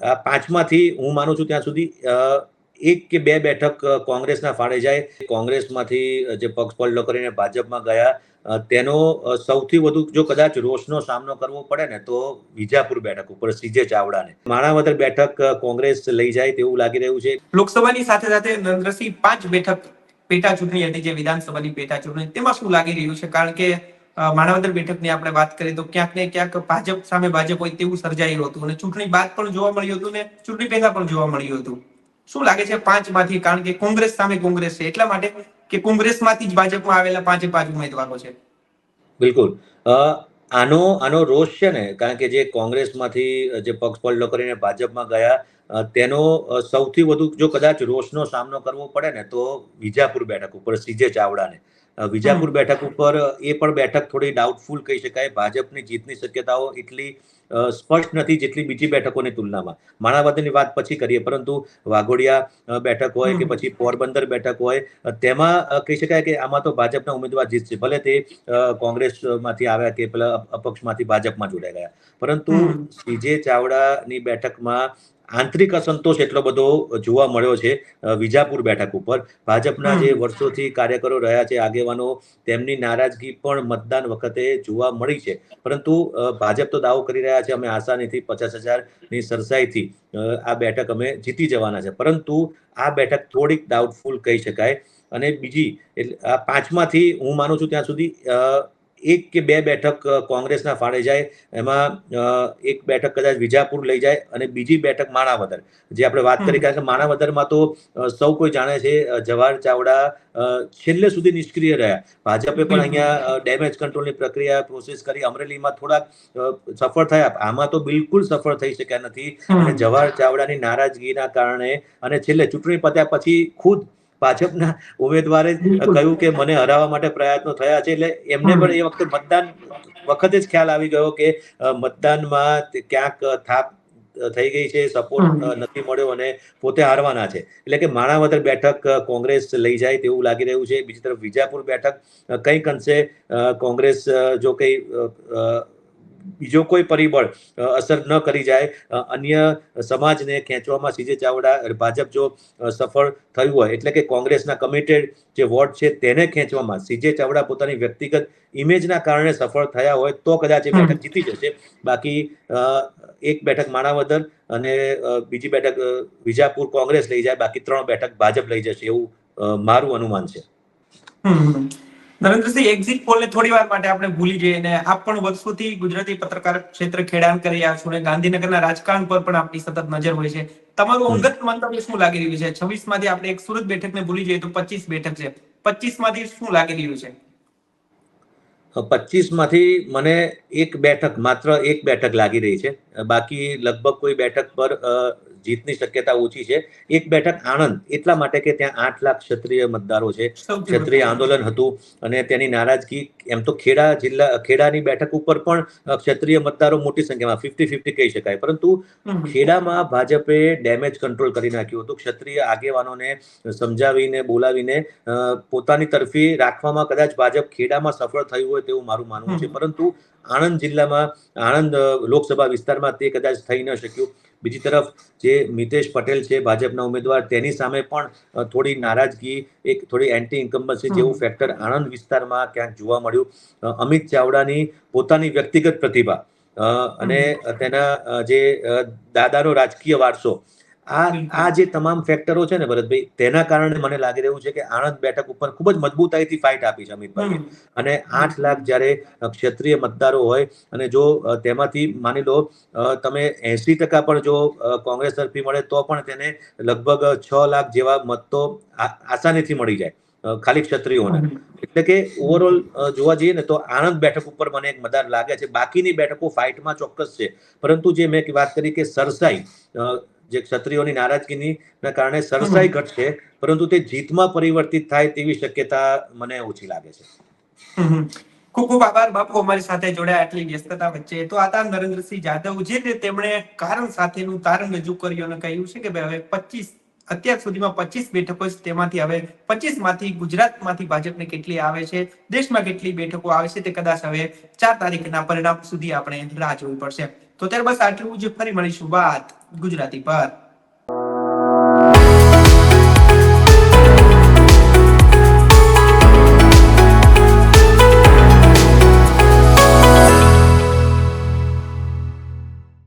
પાંચમાંથી હું માનું છું ત્યાં સુધી એક કે બે બેઠક કોંગ્રેસના ફાળે જાય. કોંગ્રેસમાંથી જે પક્ષ પલટો કરીને ભાજપમાં ગયા તેનો સૌથી વધુ જો કદાચ રોષનો સામનો કરવો પડે ને, તો વિજાપુર બેઠક ઉપર સીજે ચાવડાને. માણાવદર બેઠક કોંગ્રેસ લઈ જાય તેવું લાગી રહ્યું છે. લોકસભાની સાથે સાથે નરેન્દ્રસિંહ પાંચ બેઠક પેટા ચૂંટણી હતી, જે વિધાનસભાની પેટા ચૂંટણી તેમાં શું લાગી રહ્યું છે? કારણ કે માણાવદર બેઠકની આપણે વાત કરીએ તો ક્યાંક ને ક્યાંક ભાજપ સામે ભાજપ હોય તેવું સર્જાયું હતું અને ચૂંટણી બાદ પણ જોવા મળ્યું હતું ને ચૂંટણી પહેલા પણ જોવા મળ્યું હતું. શું લાગે છે પાંચમાંથી કારણ કે કોંગ્રેસ સામે કોંગ્રેસ છે. એટલા માટે કે કોંગ્રેસમાંથી જ ભાજપમાં આવેલા પાંચે પાંચ ઉમેદવારો છે. બિલકુલ. આનો આનો રોષ છે ને, કારણ કે જે કોંગ્રેસમાંથી જે પક્ષ પલટો કરીને ભાજપમાં ગયા તેનો સૌથી વધુ જો કદાચ રોષનો સામનો કરવો પડે ને તો વિજાપુર બેઠક ઉપર સીજે ચાવડાને. વિજાપુર બેઠક ઉપર એ પણ બેઠક થોડી ડાઉટફુલ કહી શકાય. ભાજપની જીતની શક્યતાઓ એટલી સ્પષ્ટ નથી જેટલી બીજી બેઠકોની તુલનામાં. માણાવદરની વાત પછી કરીએ પરંતુ વાઘોડિયા બેઠક હોય કે પછી પોરબંદર બેઠક હોય તેમાં કહી શકાય કે આમાં તો ભાજપના ઉમેદવાર જીતશે. ભલે તે કોંગ્રેસમાંથી આવ્યા કે પેલા અપક્ષમાંથી ભાજપમાં જોડાઈ ગયા. પરંતુ. સીજે ચાવડાની બેઠકમાં આંતરિક અસંતોષ એટલો બધો જોવા મળ્યો છે વિજાપુર બેઠક ઉપર. ભાજપના જે વર્ષોથી કાર્યકરો રહ્યા છે આગેવાનો તેમની નારાજગી પણ મતદાન વખતે જોવા મળી છે. પરંતુ ભાજપ તો દાવો કરી રહ્યા છે અમે આસાનીથી પચાસ હજારની સરસાઈથી આ બેઠક અમે જીતી જવાના છે. પરંતુ આ બેઠક થોડીક ડાઉટફુલ કહી શકાય. અને બીજી એટલે આ પાંચમાંથી હું માનું છું ત્યાં સુધી એક કે બે બેઠક કોંગ્રેસના ફાળે જાય એમાં એક બેઠક કદાચ વિજાપુર લઈ જાય અને બીજી બેઠક માણાવદર. જે આપણે વાત કરી. કારણ કે માણાવદરમાં તો સૌ કોઈ જાણે છે જવાહર ચાવડા છેલ્લે સુધી નિષ્ક્રિય રહ્યા. ભાજપે પણ અહીંયા ડેમેજ કંટ્રોલની પ્રક્રિયા પ્રોસેસ કરી. અમરેલીમાં થોડાક સફળ થયા. આમાં તો બિલકુલ સફળ થઈ શક્યા નથી. અને. જવાહર ચાવડાની નારાજગીના કારણે અને છેલ્લે ચૂંટણી પત્યા પછી ખુદ ભાજપના ઉમેદવારે કહ્યું કે મને હરાવવા માટે પ્રયત્નો થયા છે એટલે એમને પણ એ વખતે મતદાન વખતે જ ખ્યાલ આવી ગયો કે મતદાનમાં ક્યાંક થાપ થઈ ગઈ છે સપોર્ટ નથી મળ્યો અને પોતે હારવાના છે. એટલે કે માણાવદર બેઠક કોંગ્રેસ લઈ જાય તેવું લાગી રહ્યું છે. બીજી તરફ વિજાપુર બેઠક કંઈક અંશે કોંગ્રેસ જો કંઈ બીજો કોઈ પરિબળ અસર ન કરી જાય અન્ય સમાજને ખેંચવામાં સીજે ચાવડા ભાજપ જો સફળ થયું હોય એટલે કે કોંગ્રેસના કમિટેડ જે વોટ છે તેને ખેંચવામાં સીજે ચાવડા પોતાની વ્યક્તિગત ઇમેજના કારણે સફળ થયા હોય તો કદાચ એ બેઠક જીતી જશે. બાકી એક બેઠક માણાવદર અને બીજી બેઠક વિજાપુર કોંગ્રેસ લઈ જાય બાકી ત્રણ બેઠક ભાજપ લઈ જશે એવું મારું અનુમાન છે. નરેન્દ્રસિંહ એક્ઝિટ પોલ ને થોડી વાર માટે આપણે ભૂલી જઈએ અને આપ પણ વર્ષોથી ગુજરાતી પત્રકાર ક્ષેત્ર ખેડાણ કરી રહ્યા છો અને ગાંધીનગરના રાજકારણ પર પણ આપની સતત નજર હોય છે. તમારું. અંગત મંતવ્ય શું લાગી રહ્યું છે? છવ્વીસમાંથી આપણે એક સુરત બેઠકને ભૂલી જઈએ તો પચીસ બેઠક છે. પચીસમાંથી શું લાગી રહ્યું છે? પચીસમાંથી મને એક બેઠક માત્ર એક બેઠક લાગી રહી છે. બાકી લગભગ કોઈ બેઠક પર જીતની શક્યતા ઓછી છે. એક બેઠક આણંદ એટલા માટે કે ત્યાં આઠ લાખ ક્ષત્રિય મતદારો છે. ક્ષત્રિય આંદોલન હતું અને તેની નારાજગી એમ તો ખેડા જિલ્લા ખેડાની બેઠક ઉપર પણ ક્ષત્રિય મતદારો મોટી સંખ્યામાં ફિફ્ટી ફિફ્ટી કહી શકાય. પરંતુ ખેડામાં ભાજપે ડેમેજ કંટ્રોલ કરી નાખ્યું હતું. ક્ષત્રિય આગેવાનોને સમજાવીને બોલાવીને પોતાની તરફી રાખવામાં કદાચ ભાજપ ખેડામાં સફળ થયું હોય તેવું મારું માનવું છે. પરંતુ આણંદ જિલ્લામાં આણંદ લોકસભા વિસ્તારમાં તે કદાચ થઈ ન શક્યું. બીજી તરફ જે મિતેશ પટેલ છે ભાજપના ઉમેદવાર તેની સામે પણ થોડી નારાજગી એક થોડી એન્ટી ઇન્કમ્બન્સી જેવું ફેક્ટર આણંદ વિસ્તારમાં ક્યાંક જોવા મળ્યું. અમિત ચાવડાની પોતાની વ્યક્તિગત પ્રતિભા અને તેના જે દાદાનો રાજકીય વારસો આ આ જે તમામ ફેક્ટરો છે ને ભરતભાઈ તેના કારણે મને લાગી રહ્યું છે કે આણંદ બેઠક ઉપર ખૂબ જ મજબૂતાઈથી ફાઇટ આપી છે અમિતભાઈ અને આઠ લાખ જ્યારે ક્ષેત્રીય મતદારો હોય અને જો તેમાંથી માની લો તમે એસી ટકા પણ જો કોંગ્રેસ તરફી મળે તો પણ તેને લગભગ છ લાખ જેવા મત તો આસાનીથી મળી જાય ખાલી ક્ષત્રિયોને. એટલે કે ઓવરઓલ જોવા જઈએ ને તો આણંદ બેઠક ઉપર મને એક મતદાર લાગે છે. બાકીની બેઠકો ફાઇટમાં ચોક્કસ છે. પરંતુ જે મેં વાત કરી કે સરસાઈ જે ક્ષત્રિયોની નારાજગીની કારણે સરસાઈ ઘટશે, પરંતુ તે જીતમાં પરિવર્તિત થાય તેવી શક્યતા મને ઓછી લાગે છે. ખૂબ ખૂબ આભાર બાપુ, અમારી સાથે જોડાયા આટલી વ્યસ્તતા વચ્ચે. તો આ હતા નરેન્દ્રસિંહ જાદવ જે રીતે તેમણે કારણ સાથેનું તારણ રજૂ કર્યું અને કહ્યું છે કે ભાઈ હવે પચીસ, અત્યાર સુધીમાં પચીસ બેઠકો છે તેમાંથી હવે પચીસમાંથી ગુજરાતમાંથી ભાજપને કેટલી આવે છે, દેશમાં કેટલી બેઠકો આવે છે તે કદાચ હવે ચાર તારીખના પરિણામ સુધી આપણે રાહ જોવી પડશે. તો ત્યારે બસ આટલું જ. ફરી મળીશું. વાત. ગુજરાતી પર